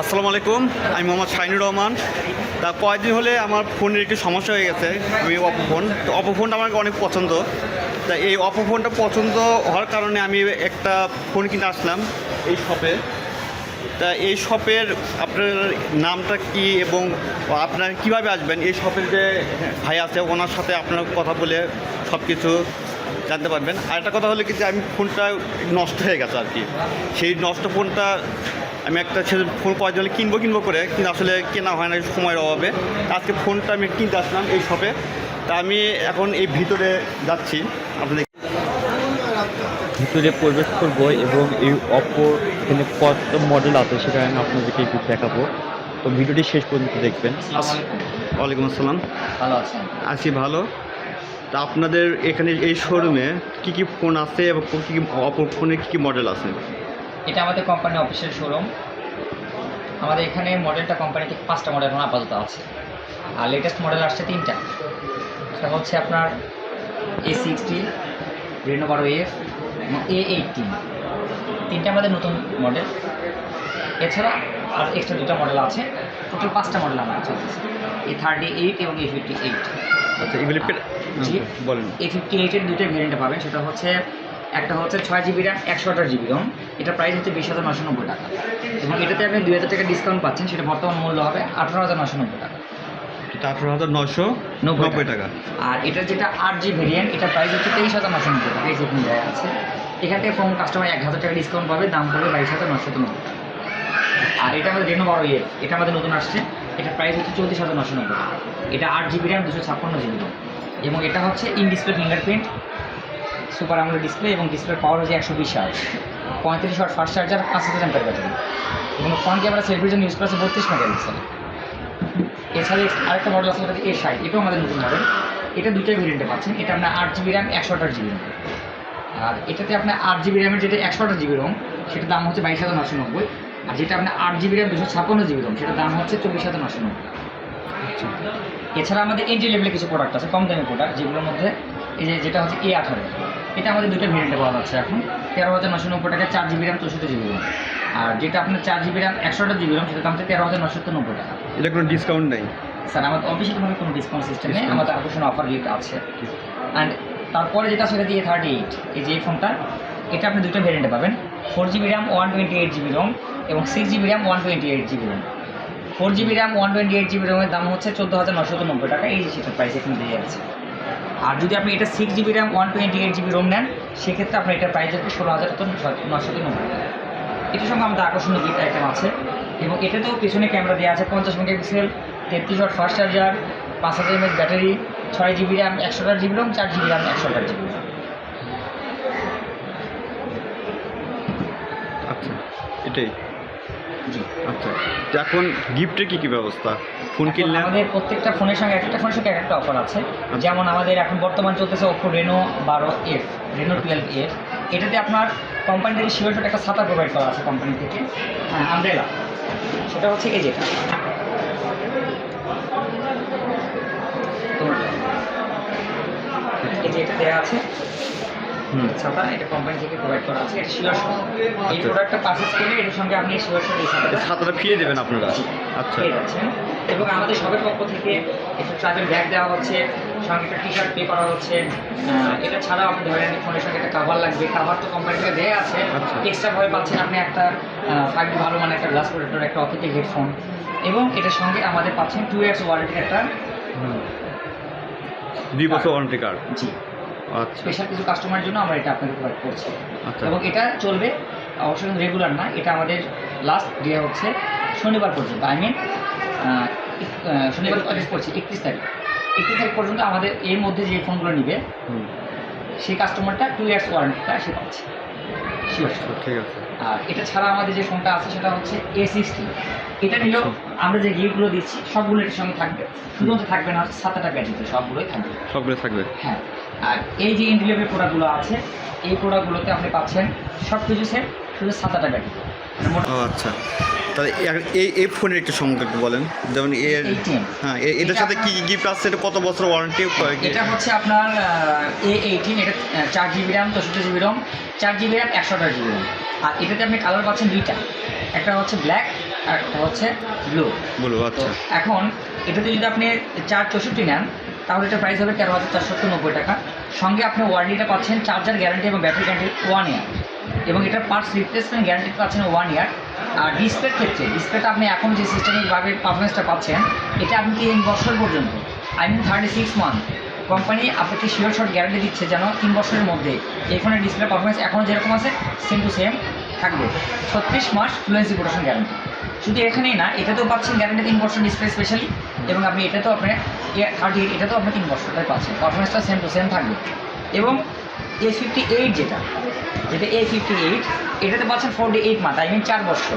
আসসালামু আলাইকুম, আমি মোহাম্মদ শাহিনুর রহমান। তা কয়েকদিন হলে আমার ফোনের একটু সমস্যা হয়ে গেছে, আমি অপো ফোন তো অপো ফোনটা আমার অনেক পছন্দ। তা এই অপো ফোনটা পছন্দ হওয়ার কারণে আমি একটা ফোন কিনে আসলাম এই শপে তা এই শপের আপনার নামটা কি এবং আপনার কীভাবে আসবেন? এই শপের যে ভাই আছে, ওনার সাথে আপনার কথা বলে সব কিছু জানতে পারবেন। আর একটা কথা হলো কি যে, আমি ফোনটা নষ্ট হয়ে গেছে আর কি। সেই নষ্ট ফোনটা আমি একটা ছেলে ফোন কয়েকজন কিনবো কিনবো করে কিন্তু আসলে কেনা হয় না সময়ের অভাবে। আজকে ফোনটা আমি কিনতে আসলাম এই শপে তা আমি এখন এই ভিতরে যাচ্ছি। আপনাদের ভিতরে প্রবেশ করব এবং এই অপর এখানে কত মডেল আছে সেটা আমি আপনাদেরকে একটু দেখাবো। তো ভিডিওটি শেষ পর্যন্ত দেখবেন। ওয়ালাইকুম আসসালাম। ভালো আছেন? আছি ভালো। তা আপনাদের এখানে এই শোরুমে কি কি ফোন আছে এবং কী কী অপর ফোনে কী কী মডেল আছে? এটা আমাদের কোম্পানি অফিসিয়াল শোরুম আমাদের এখানে মডেলটা কোম্পানি থেকে পাঁচটা মডেল এখন আপাতত আছে। আর লেটেস্ট মডেল আসছে তিনটা। সেটা হচ্ছে আপনার এ সিক্সটি রেনো বারো এফ এবং এ এইটিন তিনটা আমাদের নতুন মডেল এছাড়া আর এক্সট্রা দুটা মডেল আছে। টোটাল পাঁচটা মডেল আমার চলতেছে এ থার্টি এইট এবং এ ফিফটি এইট আচ্ছা বলেন। এ ফিফটি এইটের দুটো ভ্যারিয়েন্ট পাবেন। সেটা হচ্ছে একটা হচ্ছে ছয় জিবি র্যাম একশো আঠাশ জিবি রম এটা প্রাইস হচ্ছে বিশ হাজার নশো নব্বই টাকা। এবং এটাতে আপনি দুই হাজার টাকা ডিসকাউন্ট পাচ্ছেন সেটা বর্তমান মূল্য হবে আঠারো হাজার নশো নব্বই টাকা। আঠারো হাজার নশো নব্বই টাকা। আর এটা যেটা আট জি ভেরিয়েন্ট এটা প্রাইস হচ্ছে তেইশ হাজার নশো নব্বই টাকা। এই যেখানে দেওয়া আছে। এখান থেকে ফোন কাস্টমার এক হাজার টাকা ডিসকাউন্ট পাবে দাম পড়বে বাইশ হাজার নশো নব্বই আর এটা আমাদের রেনো বারো ইয়ে এটা আমাদের নতুন আসছে। এটা প্রাইস হচ্ছে চৌত্রিশ হাজার নশো নব্বই টাকা। এটা আট জিবি র্যাম দুশো ছাপ্পান্ন জিবি র্যাম এবং এটা হচ্ছে in display fingerprint super AMOLED display এবং ডিসপ্লের পাওয়ার হচ্ছে একশো বিশ আট পঁয়ত্রিশ ওয়াট ফাস্ট চার্জার পাঁচ হাজার অ্যাম্পের ব্যাটারি। এবং ফ্রন্ট ক্যামেরা সেলফির জন্য ইউজ করেছে বত্রিশ মেগাপিক্সেল। এছাড়া আরেকটা মডেল আছে এ ষাট এটাও আমাদের নতুন মডেল এটা দুটোই ভেরিয়েন্টে পাচ্ছেন। এটা আপনার আট জিবি র্যাম একশো আঠাশ জিবি র্যাম আর এটাতে আপনার আট জিবি র্যামের যেটা একশো আঠাশ জিবি রোম সেটার দাম হচ্ছে বাইশ হাজার নশো নব্বই। আর যেটা আপনার আট জিবি র্যাম দুশো ছাপ্পান্ন জিবি রোম সেটার দাম হচ্ছে চব্বিশ হাজার নশো নব্বই। এছাড়া আমাদের এন্ট্রি লেভেলে কিছু প্রোডাক্ট আছে কম দামি প্রোডাক্ট যেগুলোর মধ্যে এই যে যেটা হচ্ছে এ আঠারো। এটা আমাদের দুটো ভেরিয়েন্টে পাওয়া যাচ্ছে এখন। তেরো হাজার নশো নব্বই টাকা চার জিবি র্যাম চৌষট্টি জিবি রোম আর যেটা আপনার চার জিবি র্যাম একশোটা জিবি রোম সেটা দাম হচ্ছে তেরো হাজার নশো নব্বই টাকা। এটা কোনো ডিসকাউন্ট নেই? স্যার আমাদের অফিসিয়ালভাবে কোনো ডিসকাউন্ট সিস্টেম নেই. আমাদের আকর্ষণ অফার রেট আছে। অ্যান্ড তারপরে যেটা সেটা দিয়ে থার্টি এইট এই যে এই ফোনটা এটা আপনি দুটো ভেরিয়েন্টে পাবেন। Four GB RAM one twenty eight GB ROM এবং six GB RAM one twenty eight GB ROM four GB RAM one twenty eight GB রোমের দাম হচ্ছে চোদ্দ হাজার নশো নব্বই টাকা। এই যে সেটার প্রাইস এখানে দিয়ে আছে। আর যদি আপনি এটা six GB RAM one twenty eight GB ROM নেন, সেক্ষেত্রে আপনার এটার প্রাইস হচ্ছে ষোলো হাজার নশো নব্বই এটার সঙ্গে আমাদের আকর্ষণীয় গিফট আইটেম আছে। এবং এটাতেও পিছনে ক্যামেরা দেওয়া আছে পঞ্চাশ মেগাপিক্সেল, তেত্রিশ ওয়াট ফাস্ট চার্জার পাঁচ হাজার এমএচ ব্যাটারি ছয় জিবি র্যাম একশো আঠাশ জিবি র্যাম চার জিবি র্যাম একশো আঠাশ জিবি আচ্ছা এটাই। জি। আচ্ছা। এখন গিফটের কী কী ব্যবস্থা? ফোন কিনলে আমাদের প্রত্যেকটা ফোনের সঙ্গে একটা ফোনের সঙ্গে একটা অফার আছে। যেমন আমাদের এখন বর্তমান চলতেছে ওপো রেনো বারো এফ রেনো টুয়েলভ এফ। এটাতে আপনার কোম্পানি থেকে শিওর একটা ছাতা প্রোভাইড করা আছে কোম্পানি থেকে। হ্যাঁ আমব্রেলা সেটা হচ্ছে এই যেটা। এই যে এটা দেওয়া আছে। ছাতা এটা কোম্পানি থেকে প্রোভাইড করা আছে এটা শিওর এই আচ্ছা। প্রোডাক্টটা পারচেস করলে এটার সঙ্গে আপনি শিওর এই ছাতাটা ছাতাটা ফিরে দেবেন আপনারা? আচ্ছা। পেয়ে যাচ্ছেন এবং আমাদের সবের পক্ষ থেকে একটু ট্রাভেল ব্যাগ দেওয়া হচ্ছে সঙ্গে একটা টি শার্ট পে করা হচ্ছে। এটা ছাড়াও আপনি ধরেন ফোনের সঙ্গে একটা কাভার লাগবে। কাভার তো কোম্পানি থেকে দেওয়া আছে। আচ্ছা। এক্সট্রা ভাবে পাচ্ছেন আপনি একটা ফাইভ ভালো মানে একটা গ্লাস প্রোটেক্টর একটা অথেন্টিক হেডফোন এবং এটার সঙ্গে আমাদের পাচ্ছেন টু ইয়ার্স ওয়ারেন্টির একটা। দুই বছর ওয়ারেন্টি কার্ড জি। আচ্ছা স্পেশাল কিছু কাস্টমারের জন্য আমরা এটা আপনাকে প্রোভাইড করছি। আচ্ছা। এবং এটা চলবে অবশ্যই রেগুলার না এটা আমাদের লাস্ট ডে হচ্ছে শনিবার পর্যন্ত আই মিন শনিবার তারিখ। পড়ছে একত্রিশ তারিখ। একত্রিশ তারিখ পর্যন্ত আমাদের এর মধ্যে যে ফোনগুলো নিবে সেই কাস্টমারটা টু ইয়ার্স ওয়ারেন্টিটা সে পাচ্ছে। শিওর আচ্ছা, ঠিক আছে। আর এটা ছাড়া আমাদের যে ফোনটা আছে সেটা হচ্ছে এ সিক্সটি এটা নিলেও আমরা যে গিফটগুলো দিচ্ছি সবগুলো এটার সঙ্গে থাকবে। শুধুমাত্র থাকবে না সাত আটটা ব্যাটারিতে সবগুলোই থাকবে। সবগুলো থাকবে। হ্যাঁ। আর এই যে ইন্টিলেভের প্রোডাক্টগুলো আছে এই প্রোডাক্টগুলোতে আপনি পাচ্ছেন সব কিছু সেট শুধু সাত আটা ব্যাটারি মানে আচ্ছা। তাহলে এই এই ফোনের একটু সম্পর্কে একটু বলেন। যেমন এর হ্যাঁ এটার সাথে কি গিফট আসছে এটা কত বছর ওয়ারেন্টি এটা হচ্ছে আপনার এ এইটিন এটা চার জিবি র্যাম চৌষট্টি জিবি রম চার জিবি র্যাম একশো আঠাশ জিবি রম আর এটাতে আপনি কালার পাচ্ছেন দুইটা। একটা হচ্ছে ব্ল্যাক আর একটা হচ্ছে ব্লু বলো আচ্ছা। এখন এটাতে যদি আপনি চার চৌষট্টি নেন তাহলে এটা প্রাইস হবে তেরো হাজার চারশো নব্বই টাকা। সঙ্গে আপনি ওয়ারেন্টিটা পাচ্ছেন চার্জার গ্যারান্টি এবং ব্যাটারি গ্যারান্টি ওয়ান ইয়ার এবং এটা পার্টস রিপ্লেসমেন্ট গ্যারান্টি পাচ্ছেন ওয়ান ইয়ার আর ডিসপ্লের ক্ষেত্রে ডিসপ্লেটা আপনি এখন যে সিস্টেমিকভাবে পারফরমেন্সটা পাচ্ছেন, এটা আপনি তিন বছর পর্যন্ত I mean thirty six month company আপনাকে শিওর শর্ট গ্যারান্টি দিচ্ছে যেন তিন বছরের মধ্যে এই ফোনের ডিসপ্লে পারফরমেন্স এখনও যেরকম আছে সেম টু সেম থাকবে। ছত্রিশ মাস ফ্লুয়েন্সি প্রোটেকশন গ্যারান্টি শুধু এখানেই না এটাতেও পাচ্ছেন গ্যারান্টি তিন বছর ডিসপ্লে স্পেশালি এবং আপনি এটাতেও আপনার থার্টি এইট এটাতেও আপনি তিন বছরটাই পাচ্ছেন। পারফরমেন্সটা সেম টু সেম থাকবে। এবং এ ফিফটি এইট যেটা যেটা এ ফিফটি এইট এটাতে পাচ্ছেন forty eight month I mean চার বছর।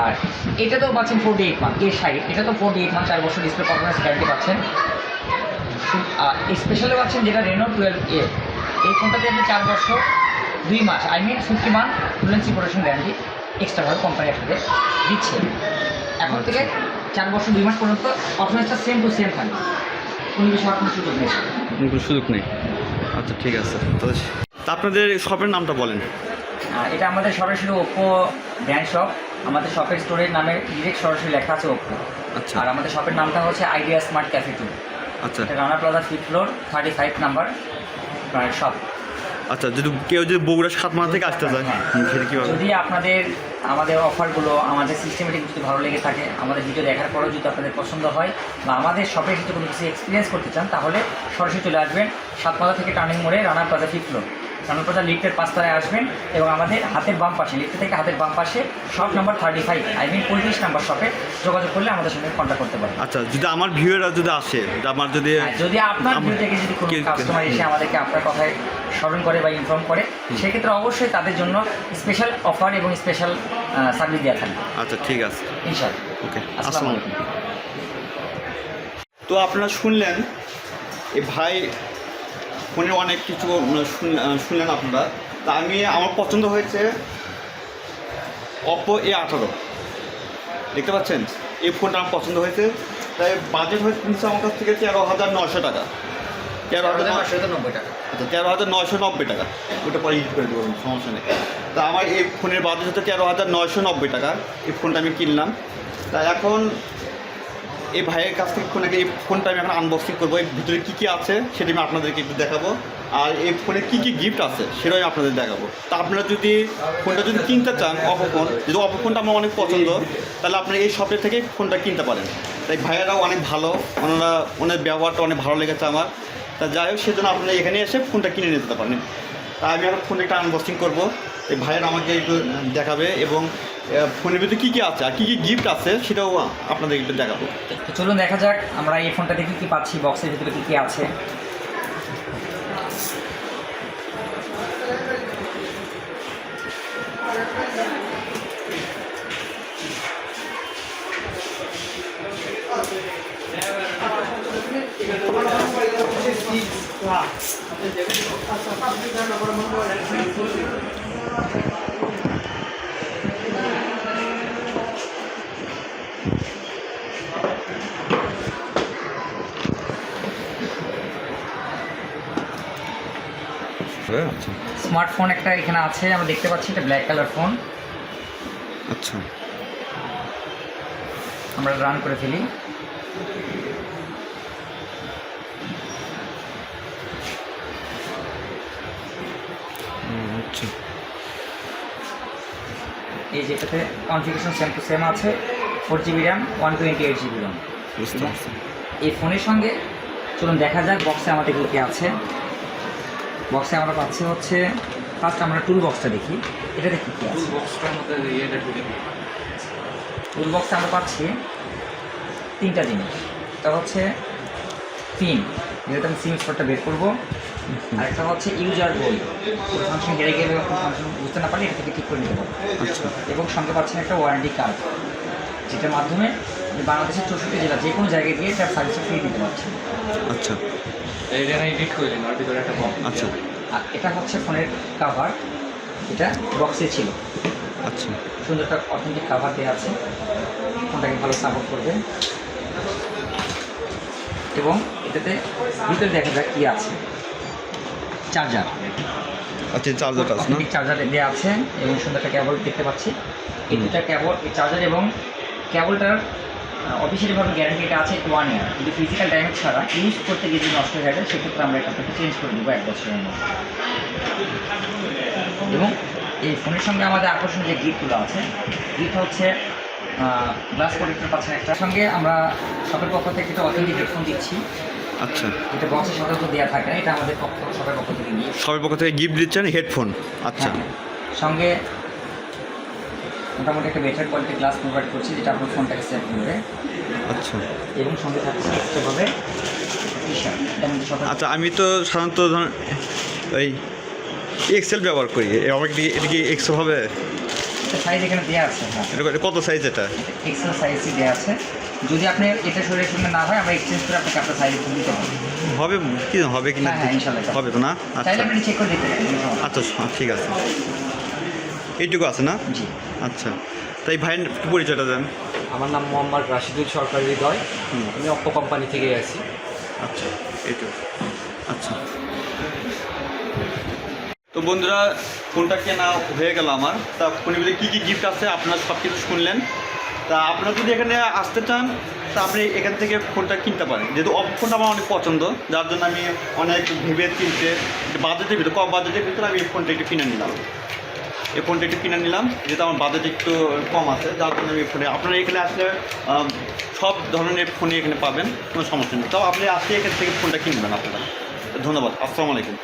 আর এটাতেও পাচ্ছেন ফোরটি এইট মান্থ এর সাইড এটা তো ফোরটি এইট মান্থ চার বছর ডিসপ্লে পারফরমেন্স গ্যারান্টি পাচ্ছেন। স্পেশালি পাচ্ছেন যেটা রেনো টুয়েলভ এ এই ফোনটাতে আপনি চার বছর দুই মাস I mean fifty month fluency protection guarantee এক্সট্রাভাবে company আপনাদের দিচ্ছে। এখন থেকে চার বছর দুই মাস পর্যন্ত পারফরমেন্সটা সেম টু সেম থাকবে কোনো কিছু আপনার সুযোগ নেই। কোনো সুযোগ নেই। আচ্ছা ঠিক আছে। তাহলে তা আপনাদের শপের নামটা বলেন। এটা আমাদের সরাসরি ওপো ব্র্যান্ড শপ আমাদের শপের স্টোরের নামে ডিরেক্ট সরাসরি লেখা আছে ওপো আচ্ছা। আর আমাদের শপের নামটা হচ্ছে আইডিয়া স্মার্ট ক্যাফে টু আচ্ছা। এটা Rana Plaza fifth floor thirty five number shop আচ্ছা যদি কেউ যদি বগুড়া সাতমাথা থেকে আসতে চায় হ্যাঁ। যদি আপনাদের আমাদের অফারগুলো আমাদের সিস্টেমেটিক যদি ভালো লেগে থাকে আমাদের ভিডিও দেখার পরেও যদি আপনাদের পছন্দ হয় বা আমাদের শপে যদি কোনো কিছু এক্সপিরিয়েন্স করতে চান তাহলে সরাসরি চলে আসবেন সাতমাথা থেকে টার্নিং মোড়ে Rana plaza fifth floor Rana Plaza লিফটের পাঁচতলায় আসবেন এবং আমাদের হাতের বাম পাশে লিফট থেকে হাতের বাম পাশে shop number thirty five I mean পঁয়ত্রিশ নাম্বার শপে যোগাযোগ করলে আমাদের সঙ্গে কন্ট্যাক্ট করতে পারেন। আচ্ছা যদি আমার ভিউয়াররা যদি আসে আমার যদি যদি আপনার ভিউ থেকে যদি কোনো কাস্টমার এসে আমাদেরকে আপনার কথায় স্মরণ করে বা ইনফর্ম করে সেক্ষেত্রে অবশ্যই তাদের জন্য স্পেশাল অফার এবং স্পেশাল সার্ভিস দেওয়া থাকবে। আচ্ছা ঠিক আছে। ওকে আসসালামু আসসালামু আলাইকুম। তো আপনারা শুনলেন এ ভাই ফোনের অনেক কিছু শুনলেন আপনারা। তা আমি আমার পছন্দ হয়েছে অপো এ আঠারো। দেখতে পাচ্ছেন? এই ফোনটা আমার পছন্দ হয়েছে। তাই বাজেট হয়েছে আমার কাছ থেকে তেরো হাজার নশো টাকা। তেরো হাজার নশো নব্বই টাকা। আচ্ছা তেরো হাজার নয়শো নব্বই টাকা? ওটা পরে ইউজ করে দেবো সমস্যা নেই। তা আমার এই ফোনের বাজেট হচ্ছে তেরো হাজার নয়শো নব্বই টাকা? এই ফোনটা আমি কিনলাম। তা এখন এই ভাইয়ের কাছ থেকে ফোনটাকে এই ফোনটা আমি এখন আনবক্সিং করব। এর ভিতরে কী কী আছে সেটা আমি আপনাদেরকে একটু দেখাবো। আর এই ফোনে কী কী গিফট আছে সেটাও আমি আপনাদের দেখাবো। তা আপনারা যদি ফোনটা যদি কিনতে চান অপো ফোন যদি অপো ফোনটা আমার অনেক পছন্দ তাহলে আপনারা এই শপের থেকে ফোনটা কিনতে পারেন। তাই ভাইয়েরাও অনেক ভালো। ওনারা ওনার ব্যবহারটা অনেক ভালো লেগেছে আমার। তা যাই হোক, সেজন্য আপনারা এখানে এসে ফোনটা কিনে নিতে পারেন। তা আমি এখন ফোনে একটা আনবক্সিং করব। এই ভাইয়ের আমাকে একটু দেখাবে এবং ফোনের ভিতরে কী কী আছে আর কী কী গিফট আছে সেটাও আপনাদের একটু দেখাবো। চলুন দেখা যাক, আমরা এই ফোনটা দেখে কী পাচ্ছি বক্সের ভিতরে কী কী আছে। স্মার্টফোন একটা এখানে আছে আমরা দেখতে পাচ্ছি এটা ব্ল্যাক কালার ফোন আচ্ছা। আমরা রান করে ফেলি। এই যেটাতে কনফিগারেশন সেম টু সেম আছে four GB RAM one twenty eight GB RAM এই ফোনের সঙ্গে চলুন দেখা যাক বক্সে আমাদের কী কী আছে। বক্সে আমরা পাচ্ছি হচ্ছে ফার্স্ট আমরা টুল বক্সটা দেখি। এটাতে কী কী আছে? টুল বক্সে আমরা পাচ্ছি তিনটা জিনিস। এটা হচ্ছে পিন যেটা আমি সিম স্পটটা বের করব। আর একটা হচ্ছে ইউজার বই ফাংশন হেরে গেলে ফাংশন বুঝতে না পারলে এটা থেকে ঠিক করে নিতে পারব আচ্ছা। এবং সঙ্গে পাচ্ছেন একটা ওয়ারেন্টি কার্ড যেটার মাধ্যমে বাংলাদেশের চৌষট্টি জেলা যে কোনো জায়গায় গিয়ে তার সার্ভিস ফ্রি দিতে পারছেন। আচ্ছা। এডিট করে দিন একটা বক্স আচ্ছা। আর এটা হচ্ছে ফোনের কাভার এটা বক্সে ছিল। আচ্ছা। সুন্দর একটা অথেন্টিক কাভার দেওয়া আছে। ফোনটাকে ভালো সাপোর্ট করবে। এবং এটাতে ভিতরে দেখা যাক কী আছে। চার্জার। আচ্ছা চার্জারটা আছে না? চার্জার দেওয়া আছে এবং সুন্দর একটা কেবল দেখতে পাচ্ছি। এই দুটা কেবল এই চার্জার এবং কেবলটার অফিসিয়ালিভাবে গ্যারান্টিটা আছে ওয়ান ইয়ার কিন্তু ফিজিক্যাল ড্যামেজ ছাড়া ইউজ করতে গিয়ে যদি নষ্ট হয়ে যায় সেক্ষেত্রে আমরা এটা চেঞ্জ করে দেবো এক বছরের মধ্যে। এবং এই ফোনের সঙ্গে আমাদের আকর্ষণীয় যে গিফটগুলো আছে গিফট হচ্ছে গ্লাস প্রোটেক্টর পাচ্ছেন একটা। সঙ্গে আমরা শপের পক্ষ থেকে একটা অথেন্টিক হেডফোন দিচ্ছি। আচ্ছা। এটা দেওয়া থাকে না এটা আমাদের পক্ষ থেকে সবার পক্ষ থেকে গিফট দিচ্ছেন হেডফোন আচ্ছা। হ্যাঁ। সঙ্গে মোটামুটি একটা বেটার কোয়ালিটি গ্লাস প্রোভাইড করছি যেটা আপনার ফোনটাকে সেভ করবে। আচ্ছা। এবং সঙ্গে থাকছে শপের আচ্ছা আমি তো সাধারণত ধরুন ওই এক্সেল ব্যবহার করি। এ আমার কি এটা কি এক্সেল হবে? সাইজ এখানে দেওয়া আছে। কত সাইজ এটা? এক্সেল সাইজই দেওয়া আছে। যদি আপনি এটা শরীরের সঙ্গে না হয় আমরা এক্সচেঞ্জ করে আপনাকে আপনার সাইজ দিতে হবে কি হবে কি না? হ্যাঁ, হ্যাঁ। হবে তো না? আচ্ছা। আপনি চেক করে দিতে পারেন আচ্ছা ঠিক আছে। এইটুকু আছে না? জি। আচ্ছা। তাই ভাই একটু পরিচয়টা দেন। আমার নাম মোহাম্মদ রাশিদুল সরকার হৃদয়। হুম। আমি অপ্পো কোম্পানি থেকে আছি। আচ্ছা এইটুকু। আচ্ছা। তো বন্ধুরা ফোনটা কেনা হয়ে গেল আমার। তা ভিতরে কী কী গিফট আছে আপনারা সব কিছু শুনলেন। তা আপনারা যদি এখানে আসতে চান, তা আপনি এখান থেকে ফোনটা কিনতে পারেন। যেহেতু অপ ফোনটা আমার অনেক পছন্দ, যার জন্য আমি অনেক ভেবে কিনতে বাজেটের ভিতরে, কম বাজেটের ভিতরে আমি এই ফোনটা একটু কিনে নিলাম। এই ফোনটা একটু কিনে নিলাম, যেহেতু আমার বাজেট একটু কম আছে, যার জন্য আমি ফোনে আপনারা এখানে আসলে সব ধরনের ফোনই এখানে পাবেন, কোনো সমস্যা নেই। তাও আপনি আসলে এখান থেকে ফোনটা কিনবেন আপনারা। ধন্যবাদ, আসসালামু আলাইকুম।